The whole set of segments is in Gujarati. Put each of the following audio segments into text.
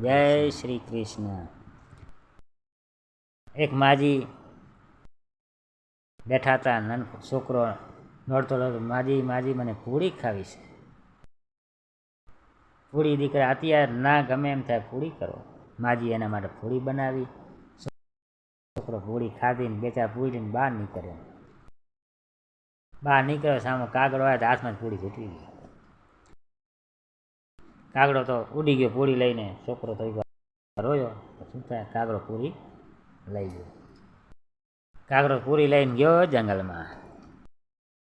જય શ્રી કૃષ્ણ. એક માજી બેઠા હતા, નન છોકરો દોડતો દોડતો માજી માજી, મને પૂરી ખાવી છે. પૂરી દીકરા અત્યારે ના ગમે એમ થાય, પૂરી કરો. માજી એના માટે પૂરી બનાવી. છોકરો પૂરી ખાધીને બે ચાર પૂરીને બહાર નીકળ્યો. બહાર નીકળ્યો સામે કાગળ હોય તો હાથમાં પૂરી ઘૂંટવી ગઈ કાગડો તો ઉડી ગયો, પૂરી લઈને છોકરો તો રોયો, તો શું થાય, કાગડો પૂરી લઈ ગયો. કાગડો પૂરી લઈને ગયો જંગલમાં.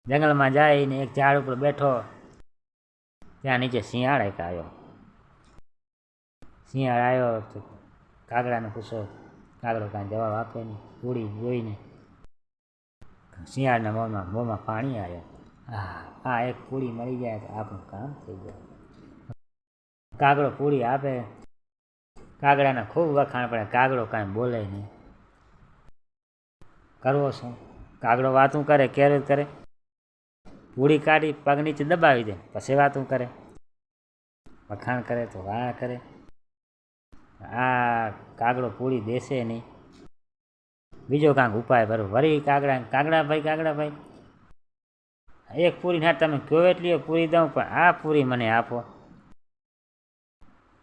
જંગલમાં જઈને એક ઝાડ ઉપર બેઠો, ત્યાં નીચે શિયાળ એક આવ્યો. શિયાળ આવ્યો તો કાગડાને પૂછો, કાગડો કાંઈ જવાબ આપે નહીં, પૂરી જોઈને. શિયાળના મોંમાં મોંમાં પાણી આવ્યો. હા, આ એક પૂરી મળી જાય તો આપણું કામ થઈ જાય. કાગડો પૂરી આપે. કાગડાને ખૂબ વખાણ પડે કાગડો કાંઈ બોલે નહીં. કરવો શું? કાગડો વાતું કરે ક્યારે કરે. પૂરી કાઢી, પગ નીચે દબાવી દે, પછી વાતું કરે. વખાણ કરે તો વાહ કરે. આ કાગડો પૂરી દેશે નહીં. બીજો કાંક ઉપાય ભરો. વરી કાગડા કાગડા ભાઈ કાગડા ભાઈ. એક પૂરી ના તમે કયો એટલી પૂરી દઉં, પણ આ પૂરી મને આપો.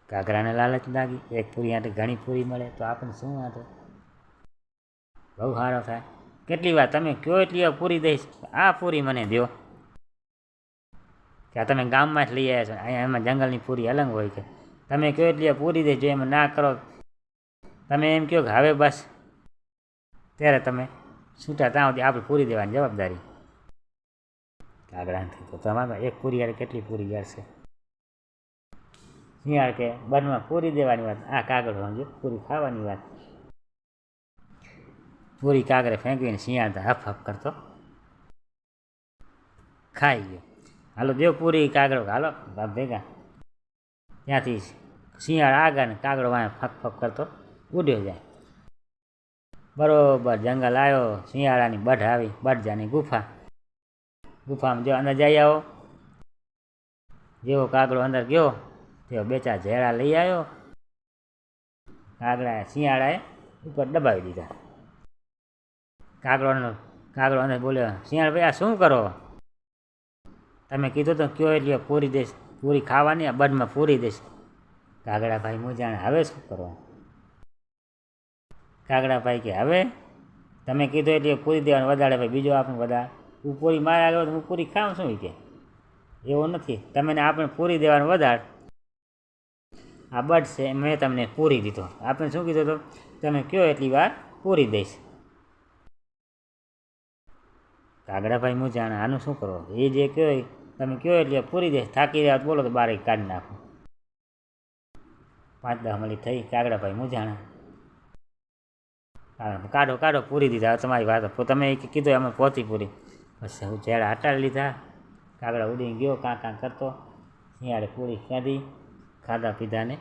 કાગડાને લાલચ લાગી. એક પૂરી આંટે ઘણી પૂરી મળે તો આપણને શું વાંધો? બહુ સારો થાય. કેટલી વાર તમે કયો એટલી વાર પૂરી દઈશ? આ પૂરી મને દો કે તમે ગામમાં જ લઈ આવ્યા છો. અહીંયા એમાં જંગલની પૂરી અલગ હોય કે તમે કયો એટલી વાર પૂરી દેજો, એમ ના કરો. તમે એમ કહો કે હવે બસ. ત્યારે તમે છૂટા ત્યાં સુધી આપણે પૂરી દેવાની જવાબદારી. કાગડાને તો તમારે એક પૂરી યાર કેટલી પૂરી જશે શિયાળ કે બનમાં પૂરી દેવાની વાત. આ કાગળ સમજો પૂરી ખાવાની વાત. પૂરી કાગરે ફેંકવીને શિયાળ હફ હફ કરતો. ખાઈ ગયો. હાલો દેવ પૂરી કાગળ હાલો, બાપ ભેગા. ત્યાંથી શિયાળ આગળ ને કાગળ વાંય ફક ફક કરતો. ઉડ્યો જાય. બરોબર જંગલ આવ્યો શિયાળાની બઢ આવી, બઢજાની ગુફા. ગુફામાં જો અંદર જઈ આવો. જેવો કાગડો અંદર ગયો તેઓ બે ચાર ઝેડા લઈ આવ્યો. કાગડા શિયાળાએ ઉપર દબાવી દીધા. કાગડોનો કાગડો અને બોલ્યો, શિયાળ ભાઈ, આ શું કરો? તમે કીધું તો કયો, એટલે પૂરી દઈશ પૂરી ખાવાની, આ બદમાં પૂરી દઈશ કાગડા ભાઈ જાણે હવે શું કરો? કાગડા ભાઈ કે, હવે તમે કીધું એટલે પૂરી દેવાનું, વધારે ભાઈ બીજો આપણે બધા. હું પૂરી મારે આગળ હું પૂરી ખાઉં શું કે? એવું નથી. તમે આપણે પૂરી દેવાનું વધારે. આ બટ છે, મેં તમને પૂરી દીધો. આપણે શું કીધું હતું? તમે કયો એટલી વાર પૂરી દઈશ? કાગડાભાઈ હું જાણે આનું શું કરો? એ જે કહો તમે કયો એટલે પૂરી દઈશ? થાકી રહ્યા બોલો તો બારે કાઢી નાખો. પાંચ દસ થઈ, કાગડાભાઈ હું જાણે કાઢો કાઢો, પૂરી દીધા. તમારી વાત તમે કીધું, અમે પહોંચી પૂરી. પછી હું ઝેડા હટાડી લીધા. કાગડા ઉડીને ગયો, કાં કાં કરતો. શિયાળે પૂરી ખાધી. ખાધા પીધાને.